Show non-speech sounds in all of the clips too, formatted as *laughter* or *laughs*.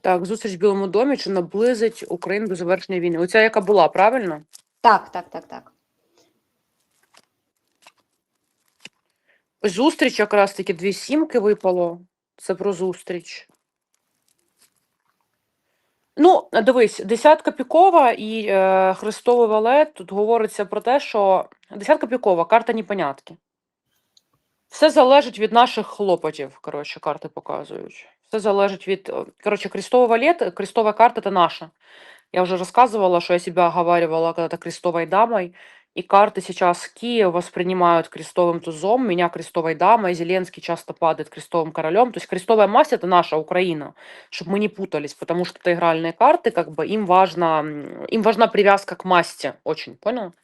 Так, зустріч в Білому домі чи наблизить Україну до завершення війни. Оця яка була, правильно? Так, так, так, так. Зустріч якраз таки дві сімки випало. Це про зустріч. Ну, дивись, десятка пікова і е, Христовий валет. Тут говориться про те, що десятка пікова, карта непонятки. Все залежить від наших хлопотів, коротше, карти показують. Все залежить від. Коротше, крестовый валет, крестовая карта это наша. Я уже рассказывала, что я себя оговаривала когда-то крестовой дамой, и карты сейчас Киев воспринимают крестовым тузом, меня крестовой дамой, Зеленский часто падает крестовым королем. То есть крестовая масть это наша Украина, чтобы мы не путались, потому что это игральные карты, как бы им важно, им важна привязка к масти, очень, понял?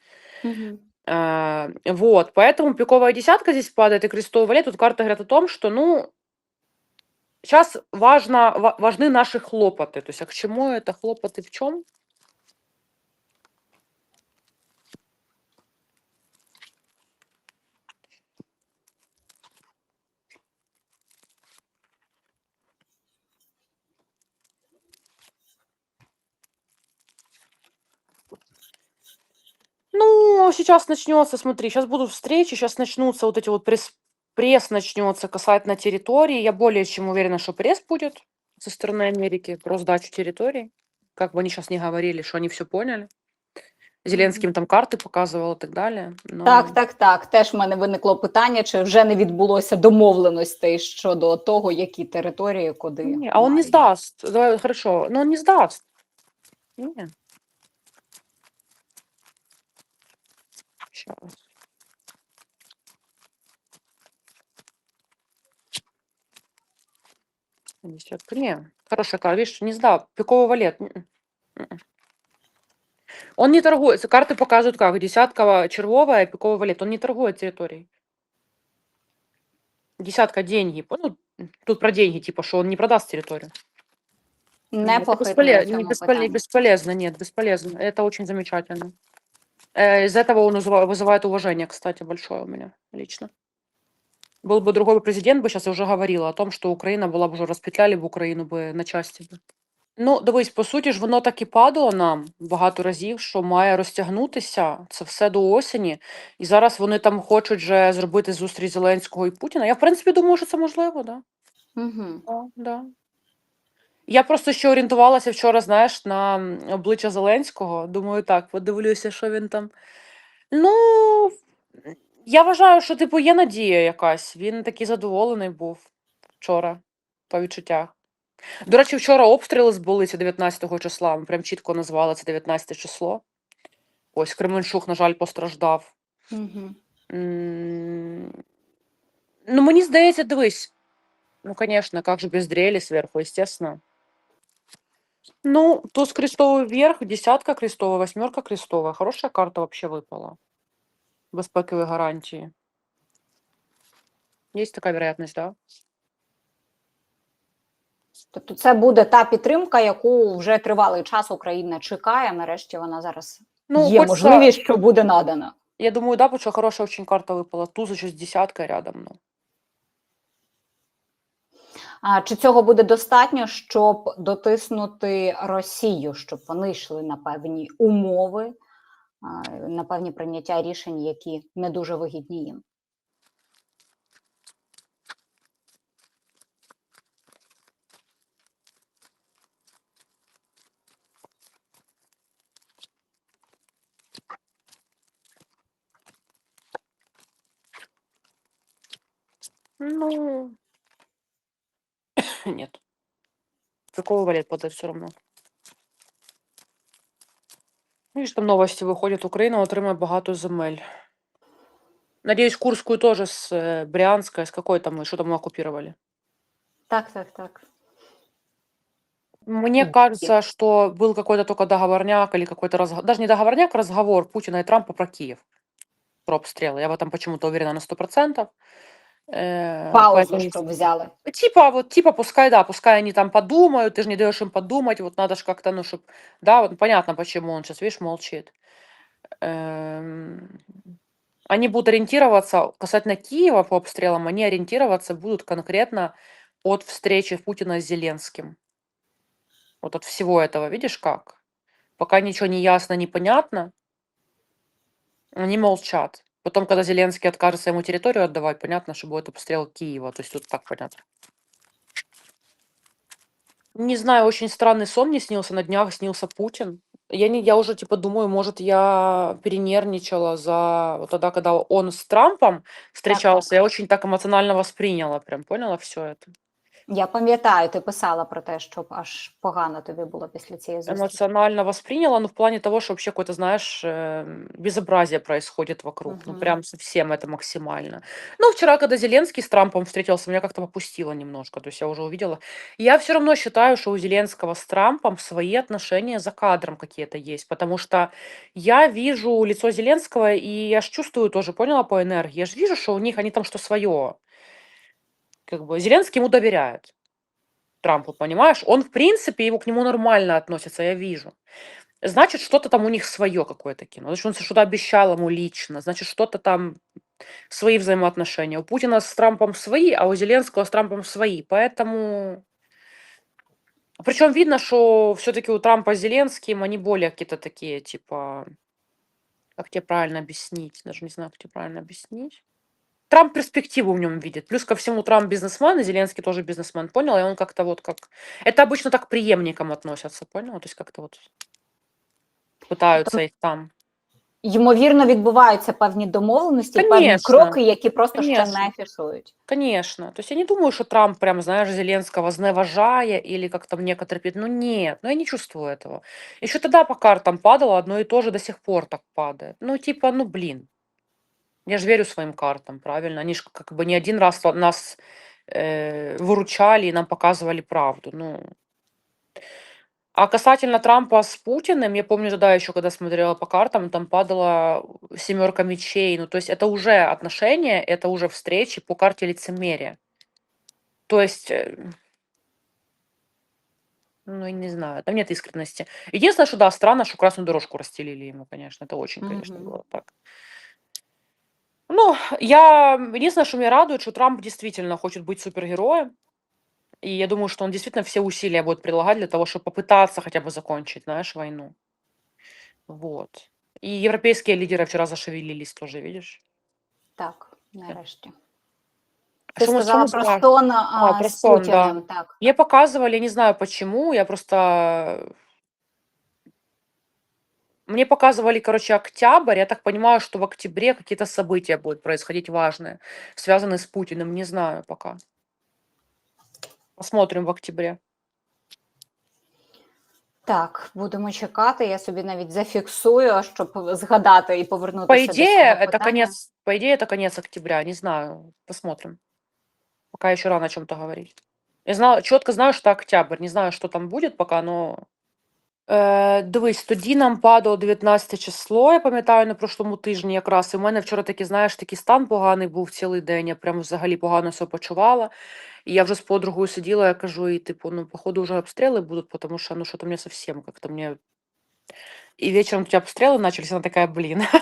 Угу. Э, вот, поэтому пиковая десятка здесь падает, и крестовый валет. Тут карты говорят о том, что, ну, сейчас важно, ва- важны наши хлопоты. То есть, а к чему это хлопоты в чем? Ну, сейчас начнется, смотри, сейчас будут встречи, сейчас начнутся вот эти вот пресс, пресс начнется касательно территории. Я более чем уверена, что пресс будет со стороны Америки про сдачу территорий. Как бы они сейчас не говорили, что они все поняли. Зеленський їм там карти показував і так далі. Ну, Так, так, так. Теж в мене виникло питання, чи вже не відбулося домовленостей щодо того, які території куди. Не, а он не сдаст. Давай, хорошо. Но он не сдаст. Не. Сейчас. Десятка. Не. Хорошая карта. Видишь, не сдал. Пиковый валет. М-м. М-м. Он не торгуется. Карты показывают как. Десятка червовая, пиковый валет. Он не торгует территорией. Десятка деньги. Ну, тут про деньги, типа, что он не продаст территорию. Не Это похитнули бесполе- в не питанні. бесполезно, нет, бесполезно. Это очень замечательно. Э, Из этого он вызыва- вызывает уважение, кстати, большое у меня лично. Был бы другой президент, бы сейчас я уже говорила о том, что Украина была бы уже распетляли б Україну би на часті. би. Ну, дивись, по суті ж, воно так і падало нам багато разів, що має розтягнутися це все до осені. І зараз вони там хочуть вже зробити зустріч Зеленського і Путіна. Я, в принципі, думаю, що це можливо, да. Угу. Да, да. Я просто ще орієнтувалася вчора, знаєш, на м, обличчя Зеленського. Думаю, так, подивлюся, що він там. Ну, я вважаю, що, типу, є надія якась. Він такий задоволений був вчора, по відчуттях. До речі, вчора обстріли збулися 19 числа. Ми прям чітко назвали це 19 число. Ось Кременчук, на жаль, постраждав. Угу. М, Ну, мені здається, дивись. Ну, конечно, как же без дрели сверху, естественно. Ну, туз крестовый вверх, десятка крестовая, восьмерка крестовая. Хорошая карта вообще выпала. Безпекові гарантії. Есть такая вероятность, да? Тобто, це буде та підтримка, яку вже тривалий час Україна чекає. Нарешті вона зараз Ну, є можливість, що буде надана. Я думаю, да, что хорошая очень карта выпала. Туз еще с десяткой рядом. Ну. А чи цього буде достатньо, щоб дотиснути Росію, щоб вони йшли на певні умови, на певні прийняття рішень, які не дуже вигідні їм? Ну, *coughs* нет. Какого валет подать все равно. Видишь, там новости выходят. Украина отримає багато земель. Надеюсь, Курскую тоже с Брянска, с какой там, что там мы оккупировали. Так, так, так. Мне кажется, что был какой-то только договорняк или какой-то разговор, даже не договорняк, разговор Путина и Трампа про Киев. Про обстрелы. Я в этом почему-то уверена на 100%. Э, Паузу, поэтому- щоб взяли. Типа, вот, типа, пускай, да, пускай они там подумают, ты же не даешь им подумать, вот надо же как-то, ну, чтоб, да, вот понятно, почему он сейчас, видишь, молчит. Эм, Они будут ориентироваться, касательно Киева по обстрелам, они ориентироваться будут конкретно от встречи Путина с Зеленским. Вот от всего этого, видишь как? Пока ничего не ясно, непонятно, они молчат. Потом, когда Зеленский откажется ему территорию отдавать, понятно, что будет обстрел Киева. То есть тут так понятно. Не знаю, очень странный сон мне снился. На днях снился Путин. Я, не, я уже типа думаю, может, я перенервничала за вот тогда, когда он с Трампом встречался. Я очень так эмоционально восприняла, прям поняла все это. Я пам'ятаю, ти писала про те, що аж погано тобі було після цієї зустрічі. Эмоционально восприняла, но в плане того, что вообще какое-то, знаешь, э, безобразие происходит вокруг. Ну, Мгм. прям совсем это максимально. Ну, вчера, когда Зеленский с Трампом встретился, меня как-то попустило немножко. То есть я уже увидела. Я все равно считаю, что у Зеленского с Трампом свои отношения за кадром какие-то есть. Потому что я вижу лицо Зеленского, и я ж чувствую тоже, поняла, по энергии. Я же вижу, что у них, они там что свое. Как бы Зеленский ему доверяет. Трампу, понимаешь? Он, в принципе, его к нему нормально относится, я вижу. Значит, что-то там у них свое какое-то кино. Значит, он что-то обещал ему лично. Значит, что-то там свои взаимоотношения. У Путина с Трампом свои, а у Зеленского с Трампом свои. Поэтому... Причем видно, что все-таки у Трампа с Зеленским они более какие-то такие, типа... Как тебе правильно объяснить? Даже не знаю, как тебе правильно объяснить. Трамп перспективу в нем видит. Плюс ко всему, Трамп бизнесмен, и Зеленский тоже бизнесмен, понял? И он как-то вот как... Это обычно так к преемникам относятся, понял? То есть как-то вот пытаются их там. Ймовірно, відбуваються певні домовленості, певні Конечно, кроки, які просто ще конечно. не афішують. Конечно. То есть я не думаю, что Трамп прям, знаешь, Зеленского зневажая или как там некоторые... пи- Ну нет, ну я не чувствую этого. Еще тогда по картам падало одно и то же, до сих пор так падает. Ну типа, ну блин. Я же верю своим картам, правильно? Они же как бы не один раз нас э, выручали и нам показывали правду. Ну, а касательно Трампа с Путиным, я помню тогда еще, когда смотрела по картам, там падала семерка мечей. Ну, то есть это уже отношения, это уже встречи по карте лицемерия. То есть, э, ну, я не знаю, там нет искренности. Единственное, что да, странно, что красную дорожку расстелили ему, конечно. Это очень, конечно, Мгм. было так. Ну, я... Единственное, что меня радует, что Трамп действительно хочет быть супергероем. И я думаю, что он действительно все усилия будет прилагать для того, чтобы попытаться хотя бы закончить, знаешь, войну. Вот. И европейские лидеры вчера зашевелились тоже, видишь? Так, нарешті. А Ти что мы, что сказала мы про сказали? сон А, а, про з сон, Путіним, да. так. Мне показывали, я не знаю почему, я просто... Мне показывали, короче, октябрь. Я так понимаю, что в октябре какие-то события будут происходить важные, связанные с Путиным. Не знаю пока. Посмотрим в октябре. Так, будемо чекати. Я собі навіть зафіксую, щоб згадати і По повернутися до идее, цього это питання. конец, по идее, это конец октября. Не знаю. Посмотрим. Пока еще рано о чем-то говорить. Я знала, четко знаю, что октябрь. Не знаю, что там будет пока, но. Е, дивись, тоді нам падало 19 число, я пам'ятаю, на прошлому тижні якраз. І в мене вчора такий, знаєш, такий стан поганий був цілий день. Я прям взагалі погано себе почувала. І я вже з подругою сиділа, я кажу, і типу, ну, походу, вже обстріли будуть, тому що ну що-то мені совсем как-то мне. И вечером эти обстрелы начались, она такая, блин. *laughs*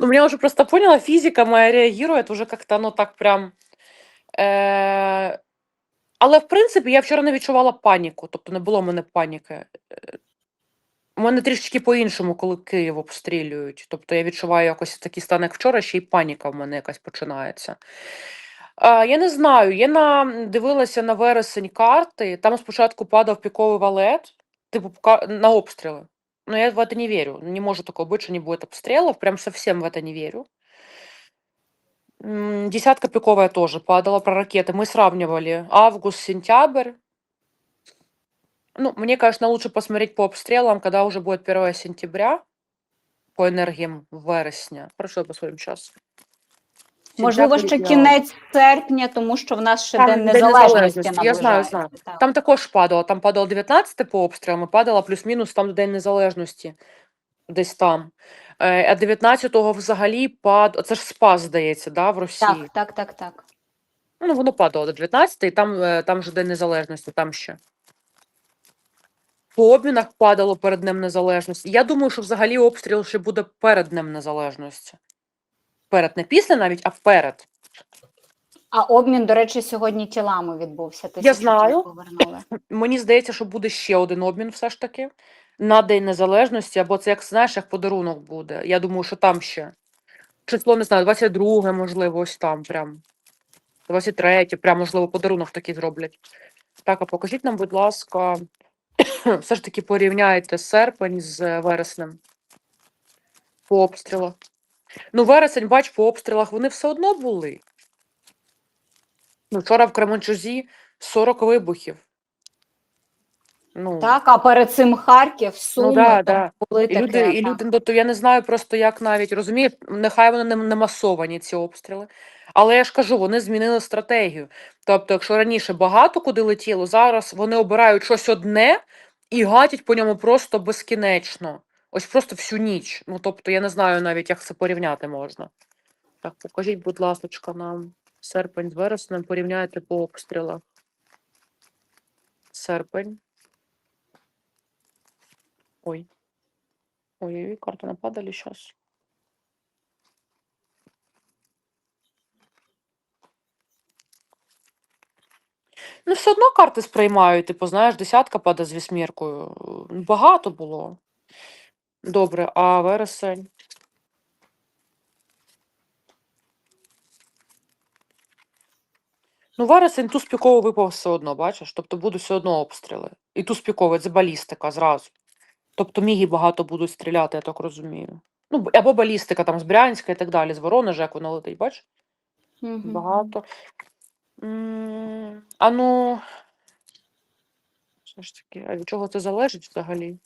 Ну, меня уже просто поняла, физика моя реагирует уже как-то, ну, так прям. Е... Але, в принципі, я вчора не відчувала паніку, тобто не було в мене паніки. Е, У мене трішечки по-іншому, коли Київ обстрілюють. Тобто я відчуваю якось такий стан, як вчора, ще й паніка в мене якась починається. Е, Я не знаю, я на, дивилася на вересень карти, там спочатку падав піковий валет, типу ка- на обстріли. Но я в это не верю. Не может такого быть, что не будет обстрелов. Прям совсем в это не верю. М, Десятка пиковая тоже падала про ракеты. Мы сравнивали август-сентябрь. Ну, мне, конечно, лучше посмотреть по обстрелам, когда уже будет 1 сентября, по энергиям вересня. Хорошо, посмотрим сейчас. Можливо, ще кінець серпня, тому що в нас ще Там День День Незалежності Незалежності, я знаю, наближається. знаю. Так. Там також падало. Там падало 19 по обстрілам, і падало плюс-мінус там до День Незалежності. Десь там. Е, А 19-го взагалі пад... Це ж спас, здається, да, в Росії. так, так, так, так. Ну, воно падало до 19 і там, е, там же День Незалежності, там ще. По обмінах падало перед Днем Незалежності. Я думаю, що взагалі обстріл ще буде перед Днем Незалежності. Перед, не після навіть, а перед. А обмін, до речі, сьогодні тілами відбувся. Тисячу тіл знаю. повернули. Мені здається, що буде ще один обмін все ж таки на День Незалежності, або це як знаєш, як подарунок буде. Я думаю, що там ще. Число не знаю, 22, можливо, ось там прям. 23, прям, можливо, подарунок такий зроблять. Так, а покажіть нам, будь ласка, *clears throat* все ж таки порівняйте серпень з вереснем по обстрілах. Ну, вересень, бач, по обстрілах вони все одно були. Ну, вчора в Кременчузі 40 вибухів. Ну, Так, а перед цим Харків, Суми, ну да, там да. були І люди, і так. люди, ну, тобто я не знаю просто, як навіть розумієш, нехай вони не, не масовані, ці обстріли. Але я ж кажу, вони змінили стратегію. Тобто, якщо раніше багато куди летіло, зараз вони обирають щось одне і гатять по ньому просто безкінечно. Ось просто всю ніч. Ну, тобто, я не знаю навіть, як це порівняти можна. Так, покажіть, будь ласка, нам серпень з вереснем, порівняйте по обстрілах. Серпень. Ой. Ой-ой-ой, карты нападали сейчас. Ну, все одно карти сприймають, типу, знаєш, десятка падає з вісьміркою. Багато було. Добре, а вересень? Ну, вересень туз піковий випав все одно, бачиш? Тобто будуть все одно обстріли. І туз піковий, це балістика зразу. Тобто міги багато будуть стріляти, я так розумію. Ну, або балістика там з Брянська і так далі, з Воронежа, як вона летить, бачиш? Мгм. Багато. А ну. Все ж таки, а від чого це залежить взагалі?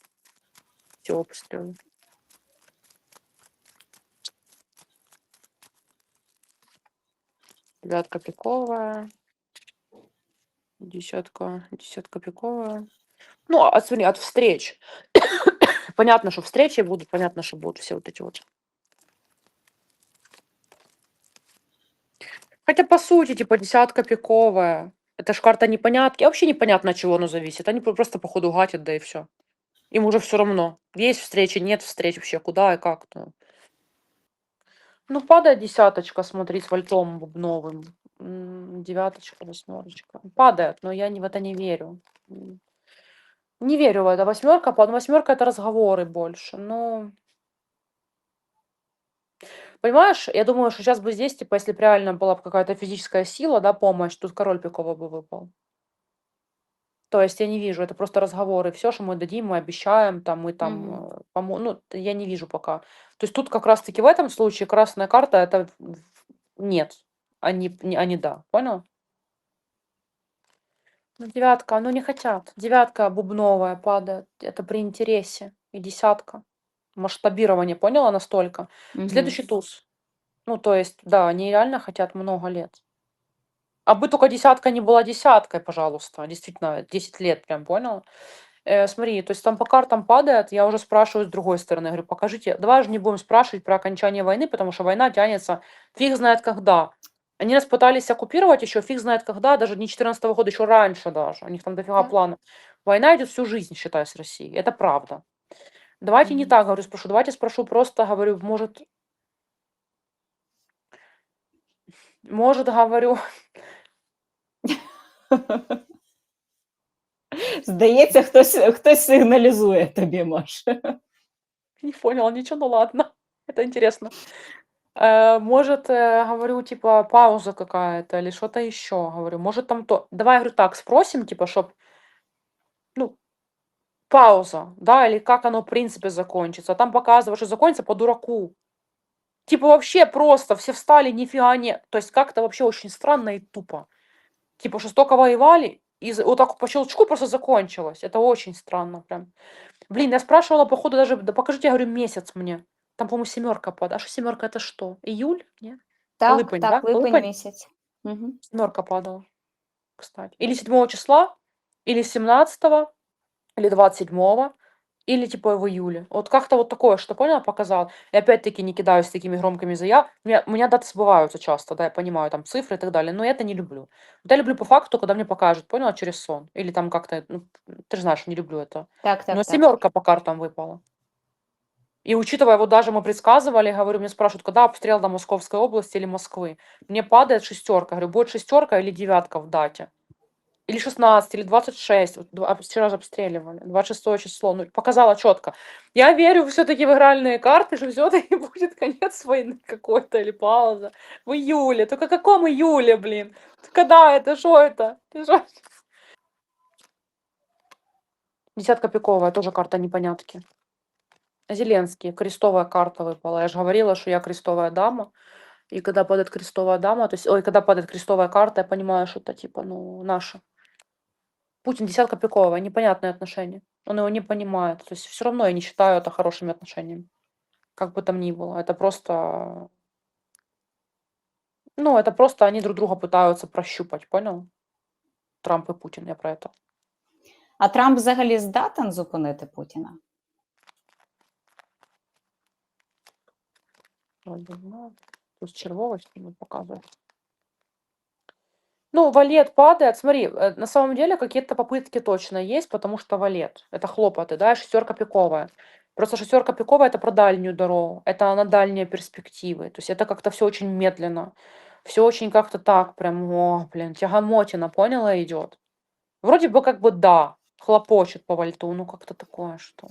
Ці обстріли? Девятка пиковая. Десятка, десятка пиковая. Ну, а смотри, от встреч. *coughs* понятно, что встречи будут, понятно, что будут все вот эти вот. Хотя, по сути, типа, десятка пиковая. Это ж карта непонятки. Вообще непонятно, от чего оно зависит. Они про- просто, походу, гатят, да и все. Им уже все равно. Есть встречи, нет встреч вообще. Куда и как. Ну, ну падает десяточка, смотри, с вальтом бубновым. М, Девяточка, восьмерочка. Падает, но я в это не верю. Не верю в это. Восьмерка, пад- восьмерка это разговоры больше. Ну, понимаешь, я думаю, что сейчас бы здесь, типа, если бы реально была бы какая-то физическая сила, да, помощь, тут король пиковый бы выпал. То есть я не вижу, это просто разговоры. Все, что мы дадим, мы обещаем, там, мы там, э, помо- ну, т- я не вижу пока. То есть тут как раз-таки в этом случае красная карта это в- в- нет, а не, не- а не да. Понял? Ну, девятка, ну не хотят. Девятка бубновая падает. Это при интересе. И десятка. Масштабирование, поняла настолько? Мгм. Следующий туз. Ну, то есть, да, они реально хотят много лет. А бы только десятка не была десяткой, пожалуйста. Действительно, 10 лет, прям понял? Э, смотри, то есть там по картам падает, я уже спрашиваю с другой стороны, говорю, покажите, давай же не будем спрашивать про окончание войны, потому что война тянется фиг знает когда. Они нас пытались оккупировать еще фиг знает когда, даже не 14 года, еще раньше даже. У них там дофига Так. планов. Война идет всю жизнь, считай, с Россией. Это правда. Давайте не Мгм. так, говорю, спрошу. Давайте спрошу просто, говорю, может, может, говорю, Здається, хтось, хтось сигналізує тобі, Маш. *laughs* Не поняла ничего, ну ладно. Это интересно. Э, может, э, говорю, типа, пауза какая-то или что-то еще. Говорю, может, там то. Давай, говорю, так, спросим, типа, чтоб, ну, пауза, да, или как оно, в принципе, закончится. Там показывают, что закончится по дураку. Типа, вообще просто все встали, нифига не. То есть, как-то вообще очень странно и тупо. Типа, что столько воевали, и вот так по щелчку просто закончилось. Это очень странно прям. Блин, я спрашивала, походу, даже, да покажите, я говорю, месяц мне. Там, по-моему, семерка падает. А что семерка это что? Июль? Нет? Так, Липень, так, да? липень Липень? місяць. Угу. Семерка падала, кстати. Или 7 числа, или 17, или 27, или типа в июле. Вот как-то вот такое, что понял, показал. И опять-таки не кидаюсь такими громкими заяв. У меня, у меня даты сбываются часто, да, я понимаю, там цифры и так далее, но я это не люблю. Вот я люблю по факту, когда мне покажут, поняла, через сон. Или там как-то, ну, ты же знаешь, не люблю это. Так, так, Но так. семерка по картам выпала. И учитывая, вот даже мы предсказывали, говорю, мне спрашивают, когда обстрел до Московской области или Москвы. Мне падает шестерка. Говорю, будет шестерка или девятка в дате? Или 16, или 26. Вот вчера же обстреливали. 26 число. Ну, показала четко. Я верю все-таки в игральные карты, что все-таки *laughs* будет конец войны какой-то или пауза. В июле. Только каком июле, блин? Когда это? Что это? Шо? Десятка пиковая, тоже карта непонятки. Зеленский, крестовая карта выпала. Я же говорила, что я крестовая дама. И когда падает крестовая дама, то есть, ой, когда падает крестовая карта, я понимаю, что это типа, ну, наша. Путин десятка пиковая, непонятные отношения. Он его не понимает. То есть все равно я не считаю это хорошими отношениями. Как бы там ни было. Это просто... Ну, это просто они друг друга пытаются прощупать, понял? Трамп и Путин, я про это. А Трамп взагалі здатен зупинити Путіна? Вроде, ну, тут червовость не показывает. Ну, валет падает. Смотри, э, на самом деле какие-то попытки точно есть, потому что валет. Это хлопоты, да, шестерка пиковая. Просто шестерка пиковая это про дальнюю дорогу, это на дальние перспективы. То есть это как-то все очень медленно. Все очень как-то так, прям, о, блин, тягомотина, поняла, идет. Вроде бы как бы да, хлопочет по вальту, ну как-то такое что.